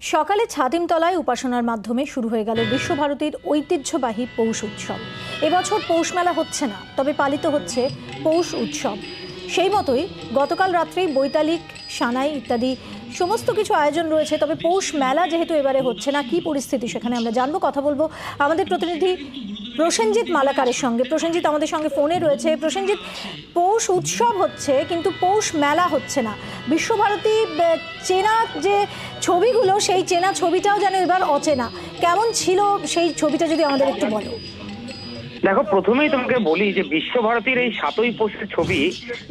সকালে ছাতিমতলায় উপাসনার মাধ্যমে শুরু হয়ে গেল বিশ্বভারতীর ঐতিহ্যবাহী পৌষ উৎসব। এবছর পৌষ মেলা হচ্ছে না, তবে পালিত হচ্ছে পৌষ উৎসব। সেই মতোই গতকাল রাত্রেই বৈতালিক, সানাই ইত্যাদি সমস্ত কিছু আয়োজন রয়েছে, তবে পৌষ মেলা যেহেতু এবারে হচ্ছে না, কি পরিস্থিতি সেখানে আমরা জানব, কথা বলব আমাদের প্রতিনিধি প্রসেনজিৎ মালাকারের সঙ্গে। প্রসেনজিৎ আমাদের সঙ্গে ফোনে রয়েছে। প্রসেনজিৎ, পৌষ উৎসব হচ্ছে, কিন্তু পৌষ মেলা হচ্ছে না। বিশ্বভারতী চেনা যে ছবিগুলো, সেই চেনা ছবিটাও যেন এবার অচেনা। কেমন ছিল সেই ছবিটা যদি আমাদের একটু বলো? দেখো, প্রথমেই তোমাকে বলি যে বিশ্বভারতীর এই সাতই পোষের ছবি,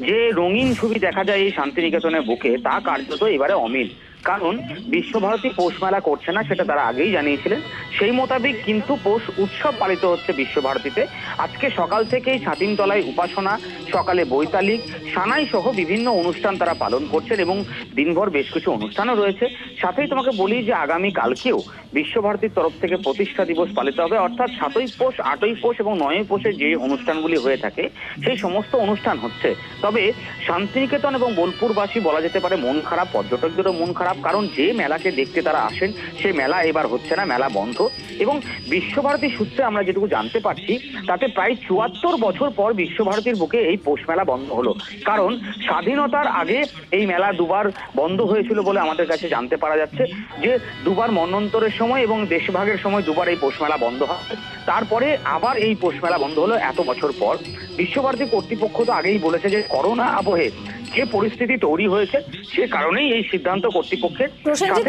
যে রঙিন ছবি দেখা যায় এই শান্তিনিকেতনের বুকে, তা কার্যত এবারে অমিল। কারণ বিশ্বভারতী পৌষ মেলা করছে না, সেটা তারা আগেই জানিয়েছিলেন। সেই মোতাবেক কিন্তু পৌষ উৎসব পালিত হচ্ছে বিশ্বভারতীতে। আজকে সকাল থেকেই ছাতিমতলায় উপাসনা, সকালে বৈতালিক সানাই সহ বিভিন্ন অনুষ্ঠান তারা পালন করছেন এবং দিনভর বেশ কিছু অনুষ্ঠানও রয়েছে। সাথেই তোমাকে বলি যে আগামী কালকেও বিশ্বভারতীর তরফ থেকে প্রতিষ্ঠা দিবস পালিত হবে। অর্থাৎ সাতই পোষ, আটই পোষ এবং নয়ই পোষে যে অনুষ্ঠানগুলি হয়ে থাকে, সেই সমস্ত অনুষ্ঠান হচ্ছে। তবে শান্তিনিকেতন এবং বোলপুরবাসী বলা যেতে পারে মন খারাপ, পর্যটকদেরও মন খারাপ। কারণ যে মেলাকে দেখতে তারা আসেন সেই মেলা এবার হচ্ছে না, মেলা বন্ধ। এবং বিশ্বভারতী সূত্রে আমরা যেটুকু জানতে পারছি, তাতে প্রায় চুয়াত্তর বছর পর বিশ্বভারতীর বুকে এই পৌষ মেলা বন্ধ হলো। কারণ স্বাধীনতার আগে এই মেলা দুবার বন্ধ হয়েছিল বলে আমাদের কাছে জানতে পারা যাচ্ছে, যে দুবার মন্বন্তরের সময় এবং দেশভাগের সময় দুবার এই পৌষ মেলা বন্ধ হয়। তারপরে আবার এই পৌষ মেলা বন্ধ হলো এত বছর পর। বিশ্বভারতী কর্তৃপক্ষ তো আগেই বলেছে যে করোনা আবহে যে পরিস্থিতি তৈরি হয়েছে সে কারণেই এই সিদ্ধান্ত কর্তৃপক্ষের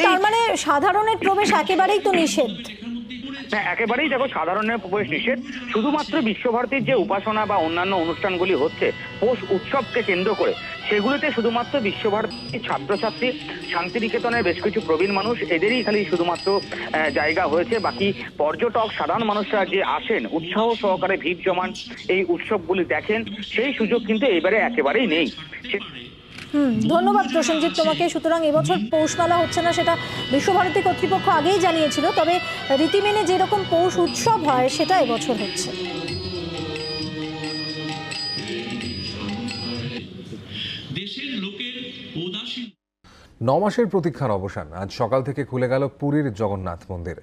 তার মানে সাধারণের প্রবেশ একেবারেই তো নিষেধ। হ্যাঁ একেবারেই দেখো সাধারণের প্রবেশ নিষেধ। শুধুমাত্র বিশ্বভারতীর যে উপাসনা বা অন্যান্য অনুষ্ঠানগুলি হচ্ছে, পৌষ উৎসবকে কেন্দ্র করে, সেগুলিতে শুধুমাত্র বিশ্বভারতীর ছাত্রছাত্রী, শান্তিনিকেতনের বেশ কিছু প্রবীণ মানুষ, এদেরই খালি শুধুমাত্র জায়গা হয়েছে। বাকি পর্যটক, সাধারণ মানুষরা যে আসেন, উৎসাহ সহকারে ভিড় জমান এই উৎসবগুলি দেখেন, সেই সুযোগ কিন্তু এবারে একেবারেই নেই। হুম ধন্যবাদ প্রসেনজিৎ তোমাকে। সুতরাং এবছর পৌষ মেলা হচ্ছে না সেটা বিশ্বভারতী কর্তৃপক্ষ আগেই জানিয়েছিল তবে রীতি মেনে যেরকম পৌষ উৎসব হয় সেটা এবছর হচ্ছে। দেশের লোকের উদাসীন ন মাসের প্রতীক্ষার অবসান। আজ সকাল থেকে খুলে গেল পুরীর জগন্নাথ মন্দির।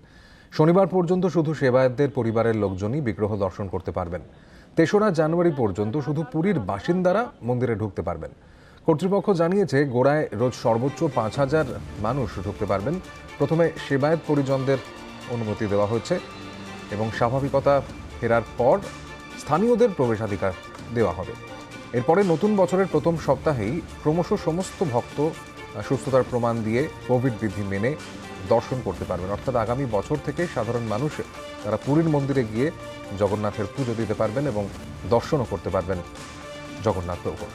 শনিবার পর্যন্ত শুধু সেবায়তদের পরিবারের লোকজনই বিগ্রহ দর্শন করতে পারবেন। তেসরা জানুয়ারি পর্যন্ত শুধু পুরীর বাসিন্দারা মন্দিরে ঢুকতে পারবেন। কর্তৃপক্ষ জানিয়েছে, গোড়ায় রোজ সর্বোচ্চ পাঁচ হাজার মানুষ ঢুকতে পারবেন। প্রথমে সেবায়ত পরিজনদের অনুমতি দেওয়া হয়েছে এবং স্বাভাবিকতা ফেরার পর স্থানীয়দের প্রবেশাধিকার দেওয়া হবে। এরপরে নতুন বছরের প্রথম সপ্তাহেই ক্রমশ সমস্ত ভক্ত সুস্থতার প্রমাণ দিয়ে কোভিড বিধি মেনে দর্শন করতে পারবেন। অর্থাৎ আগামী বছর থেকে সাধারণ মানুষ তারা পুরীর মন্দিরে গিয়ে জগন্নাথের পুজো দিতে পারবেন এবং দর্শনও করতে পারবেন জগন্নাথ প্রভুর